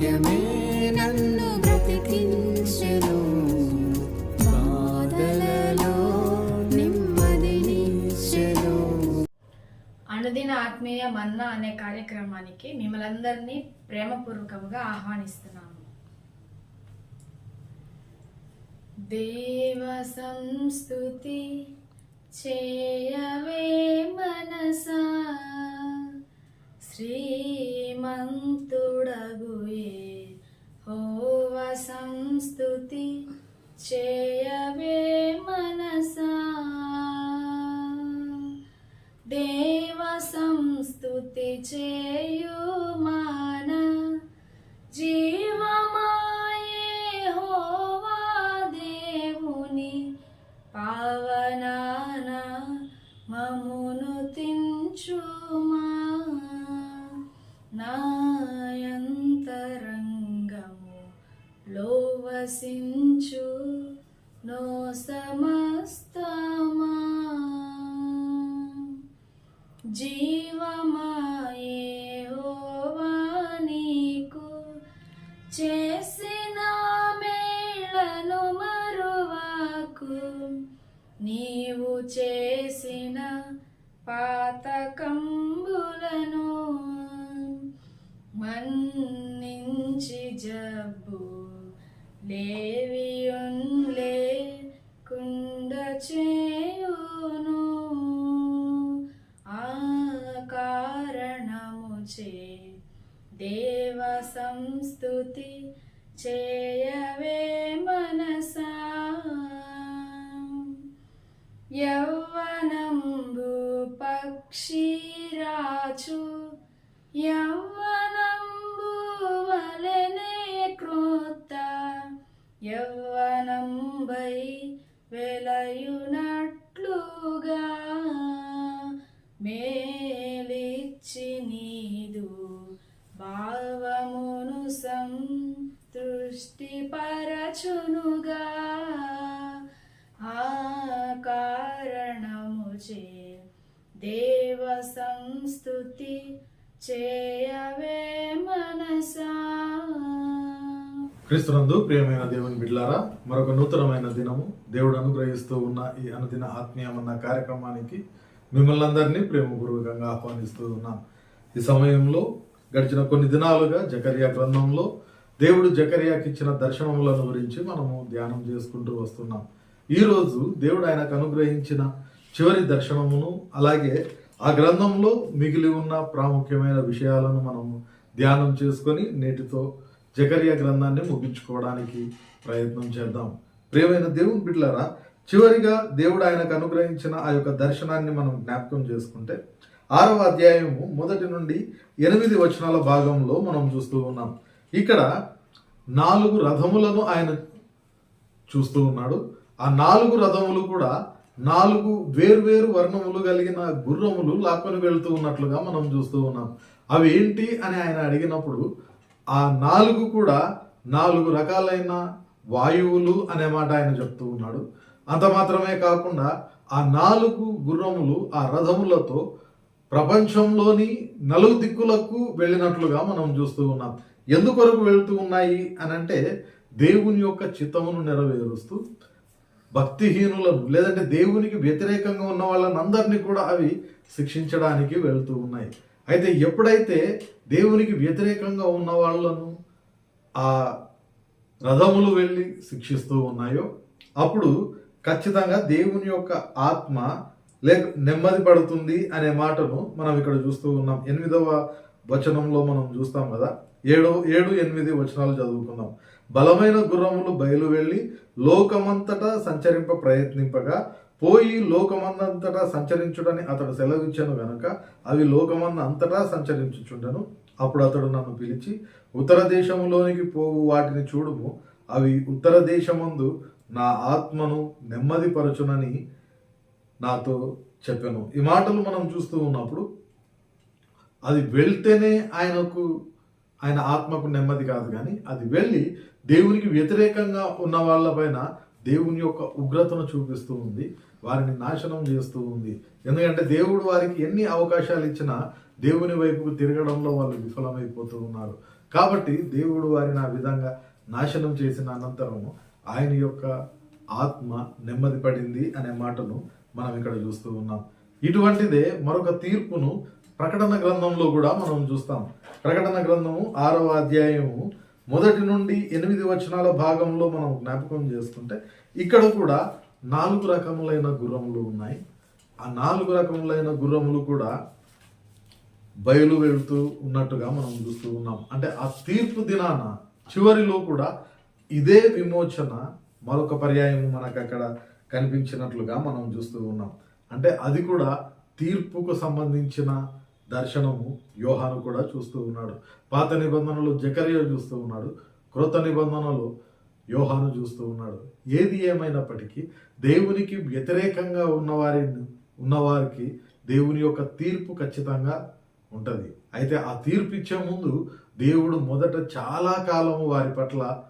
వాక్యమే నన్ను బ్రతికించెను. బాధలలో నెమ్మదినిచ్చెను అనుదిన ఆత్మీయ మన్నా అనే కార్యక్రమానికి మిమ్మలందరినీ ప్రేమపూర్వకంగా ఆహ్వానిస్తున్నాము. దేవ సంస్థుతి చేయవే మనసా. శ్రీమంతుడగుయే హోవ సంస్థుతి చేయవే మనసా. దేవ సంస్థుతి చేయుమాన జీవమాయే హోవా దేవుని పావనాన నాయంతరంగము లోవసించు నో సమస్త లేవియున్లే కుండ చేయును ఆ కారణము చే దేవ సంస్థుతి చేయవే మనసా. యౌవనంబు పక్షిరాచు యౌ యవ్వనంబై వెలయునట్లుగా మేలిచ్చి నీదు భావమును సం క్రీస్తునందు ప్రియమైన దేవుని బిడ్లారా మరొక నూతనమైన దినము దేవుడు అనుగ్రహిస్తూ ఉన్న ఈ అనుదిన ఆత్మీయమన్న కార్యక్రమానికి మిమ్మల్ని అందరినీ ప్రేమపూర్వకంగా ఆహ్వానిస్తూ ఉన్నాం. ఈ సమయంలో గడిచిన కొన్ని దినాలుగా జకరియా గ్రంథంలో దేవుడు జకరియాకి ఇచ్చిన దర్శనములను గురించి మనము ధ్యానం చేసుకుంటూ వస్తున్నాం. ఈరోజు దేవుడు ఆయనకు అనుగ్రహించిన చివరి దర్శనమును అలాగే ఆ గ్రంథంలో మిగిలి ఉన్న ప్రాముఖ్యమైన విషయాలను మనము ధ్యానం చేసుకొని నేటితో జకర్య గ్రంథాన్ని ముగించుకోవడానికి ప్రయత్నం చేద్దాం. ప్రియమైన దేవుని బిడ్డలారా చివరిగా దేవుడు ఆయనకు అనుగ్రహించిన ఆ యొక్క దర్శనాన్ని మనం జ్ఞాపకం చేసుకుంటే ఆరవ అధ్యాయము మొదటి నుండి ఎనిమిది వచనాల భాగంలో మనం చూస్తూ ఉన్నాం. ఇక్కడ నాలుగు రథములను ఆయన చూస్తూ ఉన్నాడు. ఆ నాలుగు రథములు కూడా నాలుగు వేర్వేరు వర్ణములు కలిగిన గుర్రములు లాక్కొని వెళ్తూ ఉన్నట్లుగా మనం చూస్తూ ఉన్నాం. అవి ఏంటి అని ఆయన అడిగినప్పుడు ఆ నాలుగు కూడా నాలుగు రకాలైన వాయువులు అనే మాట ఆయన చెప్తూ ఉన్నాడు. అంత మాత్రమే కాకుండా ఆ నాలుగు గుర్రములు ఆ రథములతో ప్రపంచంలోని నలుగు దిక్కులకు వెళ్ళినట్లుగా మనం చూస్తూ ఉన్నాం. ఎందుకొరకు వెళుతూ ఉన్నాయి అని అంటే దేవుని యొక్క చిత్తమును నెరవేరుస్తూ భక్తిహీనులను లేదంటే దేవునికి వ్యతిరేకంగా ఉన్న వాళ్ళని అందరినీ కూడా అవి శిక్షించడానికి వెళుతూ ఉన్నాయి. అయితే ఎప్పుడైతే దేవునికి వ్యతిరేకంగా ఉన్న వాళ్ళను ఆ రథములు వెళ్ళి శిక్షిస్తూ ఉన్నాయో అప్పుడు ఖచ్చితంగా దేవుని యొక్క ఆత్మ లేక నెమ్మది పడుతుంది అనే మాటను మనం ఇక్కడ చూస్తూ ఉన్నాం. ఎనిమిదవ వచనంలో మనం చూస్తాం కదా? ఏడో ఏడు ఎనిమిది వచనాలు చదువుకుందాం. బలమైన గుర్రములు బయలు వెళ్ళి లోకమంతటా సంచరింప ప్రయత్నింపగా పోయి లోకమందంతటా సంచరించుడని అతడు సెలవిచ్చాను గనక అవి లోకమంద అంతటా సంచరించుచుండను. అప్పుడు అతడు నన్ను పిలిచి ఉత్తర దేశములోనికి పోవు వాటిని చూడుము. అవి ఉత్తర దేశమందు నా ఆత్మను నెమ్మదిపరచునని నాతో చెప్పాను. ఈ మాటలు మనం చూస్తూ ఉన్నప్పుడు అది వెళ్తేనే ఆయనకు ఆయన ఆత్మకు నెమ్మది కాదు కానీ అది వెళ్ళి దేవునికి వ్యతిరేకంగా ఉన్న వాళ్ళపైన దేవుని యొక్క ఉగ్రతను చూపిస్తూ ఉంది వారిని నాశనం చేస్తూ ఉంది. ఎందుకంటే దేవుడు వారికి ఎన్ని అవకాశాలు ఇచ్చినా దేవుని వైపుకు తిరగడంలో వాళ్ళు విఫలమైపోతూ ఉన్నారు. కాబట్టి దేవుడు వారిని ఆ విధంగా నాశనం చేసిన అనంతరము ఆయన యొక్క ఆత్మ నెమ్మది పడింది అనే మాటను మనం ఇక్కడ చూస్తూ ఉన్నాం. ఇటువంటిదే మరొక తీర్పును ప్రకటన గ్రంథంలో కూడా మనం చూస్తాం. ప్రకటన గ్రంథము ఆరవ అధ్యాయము మొదటి నుండి ఎనిమిది వచనాల భాగంలో మనం జ్ఞాపకం చేసుకుంటే ఇక్కడ కూడా నాలుగు రకములైన గుర్రములు ఉన్నాయి. ఆ నాలుగు రకములైన గుర్రములు కూడా బయలు వెళుతూ ఉన్నట్టుగా మనం చూస్తూ ఉన్నాం. అంటే ఆ తీర్పు దినాన చివరిలో కూడా ఇదే విమోచన మరొక పర్యాయం మనకు అక్కడ కనిపించినట్లుగా మనం చూస్తూ ఉన్నాం. అంటే అది కూడా తీర్పుకు సంబంధించిన దర్శనము యోహాను కూడా చూస్తూ ఉన్నాడు. పాత నిబంధనలు జకరియా చూస్తూ ఉన్నాడు. క్రొత్త నిబంధనలు యోహాను చూస్తూ ఉన్నాడు. ఏది ఏమైనప్పటికీ దేవునికి వ్యతిరేకంగా ఉన్నవారి ఉన్నవారికి దేవుని యొక్క తీర్పు ఖచ్చితంగా ఉంటుంది. అయితే ఆ తీర్పు ఇచ్చే ముందు దేవుడు మొదట చాలా కాలము వారి పట్ల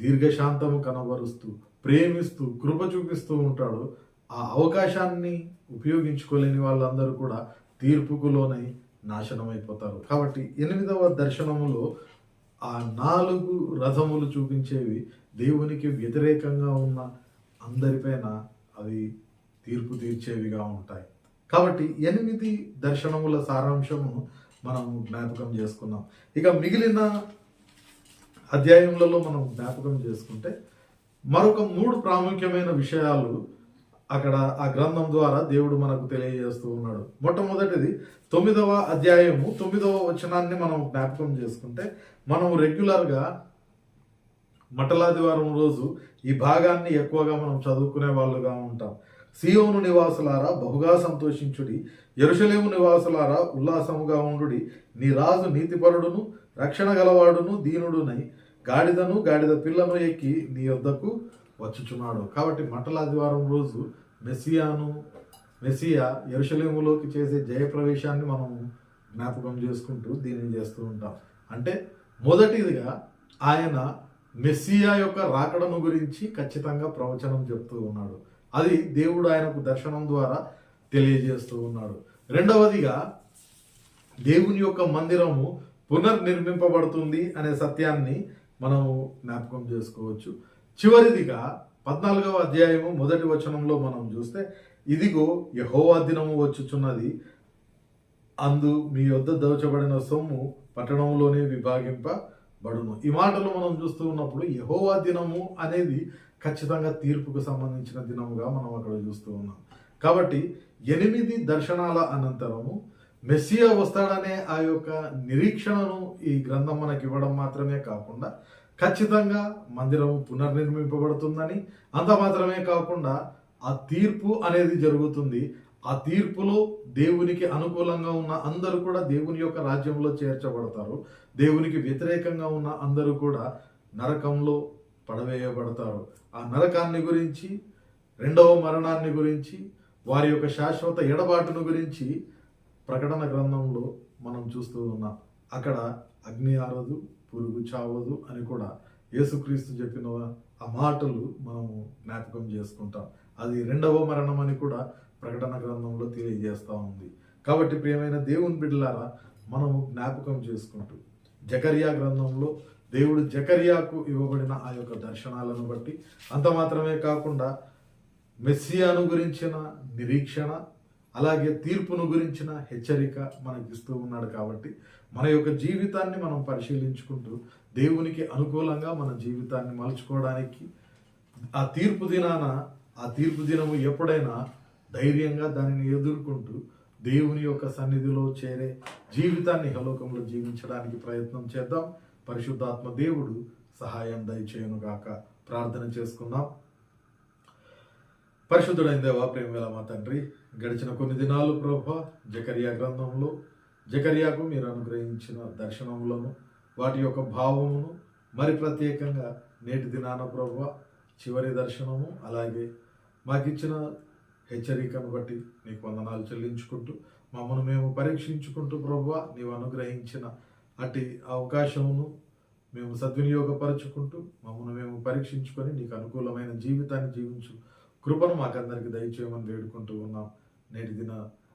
దీర్ఘశాంతము కనబరుస్తూ ప్రేమిస్తూ కృప చూపిస్తూ ఉంటాడు. ఆ అవకాశాన్ని ఉపయోగించుకోలేని వాళ్ళందరూ కూడా తీర్పుకు లోనై నాశనం అయిపోతారు కాబట్టి ఎనిమిదవ దర్శనములో ఆ నాలుగు రథములు చూపించేవి దేవునికి వ్యతిరేకంగా ఉన్న అందరిపైన అవి తీర్పు తీర్చేవిగా ఉంటాయి. కాబట్టి ఎనిమిది దర్శనముల సారాంశము మనం జ్ఞాపకం చేసుకున్నాం. ఇక మిగిలిన అధ్యాయములలో మనం జ్ఞాపకం చేసుకుంటే మరొక మూడు ప్రాముఖ్యమైన విషయాలు అక్కడ ఆ గ్రంథం ద్వారా దేవుడు మనకు తెలియజేస్తూ ఉన్నాడు. మొట్టమొదటిది తొమ్మిదవ అధ్యాయము తొమ్మిదవ వచనాన్ని మనం జ్ఞాపకం చేసుకుంటే మనం రెగ్యులర్గా మటలాదివారం రోజు ఈ భాగాన్ని ఎక్కువగా మనం చదువుకునే వాళ్ళుగా ఉంటాం. సియోను నివాసులారా బహుగా సంతోషించుడి. ఎరుషలేము నివాసులారా ఉల్లాసముగా ఉండుడి. నీ రాజు నీతిపరుడును రక్షణ గలవాడును దీనుడునై. గాడిదను గాడిద పిల్లను ఎక్కి నీ యొద్దకు వచ్చుచున్నాడు. కాబట్టి మటలాదివారం రోజు మెస్సియాను మెస్సియా ఎరుషలేములోకి చేసే జయప్రవేశాన్ని మనం జ్ఞాపకం చేసుకుంటూ దీన్ని చేస్తూ ఉంటాం. అంటే మొదటిదిగా ఆయన మెస్సియా యొక్క రాకడను గురించి ఖచ్చితంగా ప్రవచనం చెప్తూ ఉన్నాడు. అది దేవుడు ఆయనకు దర్శనం ద్వారా తెలియజేస్తూ ఉన్నాడు. రెండవదిగా దేవుని యొక్క మందిరము పునర్నిర్మింపబడుతుంది అనే సత్యాన్ని మనము జ్ఞాపకం చేసుకోవచ్చు. చివరిదిగా పద్నాలుగవ అధ్యాయము మొదటి వచనంలో మనం చూస్తే ఇదిగో యహోవా దినము వచ్చుచున్నది. అందు మీ యొద్ద దోచబడిన సొమ్ము పట్టణంలోనే విభాగింపబడును. ఈ మాటలు మనం చూస్తూ ఉన్నప్పుడు యహోవా దినము అనేది ఖచ్చితంగా తీర్పుకు సంబంధించిన దినముగా మనం అక్కడ చూస్తూ ఉన్నాం. కాబట్టి ఎనిమిది దర్శనాల అనంతరము మెస్సియా వస్తాడనే ఆ యొక్క నిరీక్షణను ఈ గ్రంథం మనకి ఇవ్వడం మాత్రమే కాకుండా ఖచ్చితంగా మందిరం పునర్నిర్మింపబడుతుందని. అంత మాత్రమే కాకుండా ఆ తీర్పు అనేది జరుగుతుంది. ఆ తీర్పులో దేవునికి అనుకూలంగా ఉన్న అందరూ కూడా దేవుని యొక్క రాజ్యంలో చేర్చబడతారు. దేవునికి వ్యతిరేకంగా ఉన్న అందరూ కూడా నరకంలో పడవేయబడతారు. ఆ నరకాన్ని గురించి రెండవ మరణాన్ని గురించి వారి యొక్క శాశ్వత ఎడబాటును గురించి ప్రకటన గ్రంథంలో మనం చూస్తూ ఉన్నాం. అక్కడ అగ్ని ఆరదు పురుగు చావదు అని కూడా యేసుక్రీస్తు చెప్పిన ఆ మాటలు మనము జ్ఞాపకం చేసుకుంటాం. అది రెండవ మరణం అని కూడా ప్రకటన గ్రంథంలో తెలియజేస్తూ ఉంది. కాబట్టి ప్రియమైన దేవుని బిడ్డలారా మనము జ్ఞాపకం చేసుకుంటూ జకరియా గ్రంథంలో దేవుడు జకరియాకు ఇవ్వబడిన ఆ యొక్క దర్శనాలను బట్టి అంత మాత్రమే కాకుండా మెస్సియాను గురించిన నిరీక్షణ అలాగే తీర్పును గురించిన హెచ్చరిక మనకి ఇస్తూ ఉన్నాడు కాబట్టి మన యొక్క జీవితాన్ని మనం పరిశీలించుకుంటూ దేవునికి అనుకూలంగా మన జీవితాన్ని మలుచుకోవడానికి ఆ తీర్పు దినాన ఆ తీర్పు దినము ఎప్పుడైనా ధైర్యంగా దానిని ఎదుర్కొంటూ దేవుని యొక్క సన్నిధిలో చేరే జీవితాన్ని హలోకంలో జీవించడానికి ప్రయత్నం చేద్దాం. పరిశుద్ధాత్మ దేవుడు సహాయం దయచేయనుగాక ప్రార్థన చేసుకుందాం. పరిశుద్ధుడైన దేవా ప్రేమల మా తండ్రి గడిచిన కొన్ని దినాలు ప్రభా జకరియా గ్రంథంలో జకరియాకు మీరు అనుగ్రహించిన దర్శనములను వాటి యొక్క భావమును మరి ప్రత్యేకంగా నేటి దినాన ప్రభు చివరి దర్శనము అలాగే మాకిచ్చిన హెచ్చరికను బట్టి నీకు వందనాలు చెల్లించుకుంటూ మమ్మల్ని మేము పరీక్షించుకుంటూ ప్రభు నీవు అనుగ్రహించిన అట్టి అవకాశమును మేము సద్వినియోగపరచుకుంటూ మమ్మల్ని మేము పరీక్షించుకొని నీకు అనుకూలమైన జీవితాన్ని జీవించు కృపను మాకందరికి దయచేయమని వేడుకుంటూ ఉన్నాం. నేటి దిన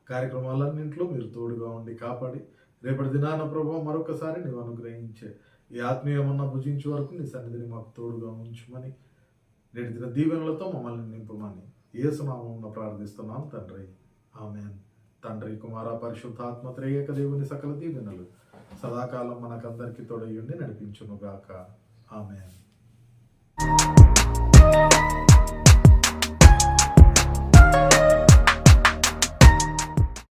కార్యక్రమాలన్నింటిలో మీరు తోడుగా ఉండి కాపాడి రేపటి దినాన ప్రభు మరొకసారి నీవు అనుగ్రహించే ఈ ఆత్మీయమన్న భుజించే వరకు నీ సన్నిధిని మాకు తోడుగా ఉంచుమని నేటి దిన దీవెనలతో మమ్మల్ని నింపమని ఏసునామం ప్రార్థిస్తున్నాం తండ్రి. ఆమె తండ్రి కుమార పరిశుద్ధాత్మ త్రేయక దేవుని సకల దీవెనలు సదాకాలం మనకందరికీ తోడయుండి నడిపించునుగాక. ఆమె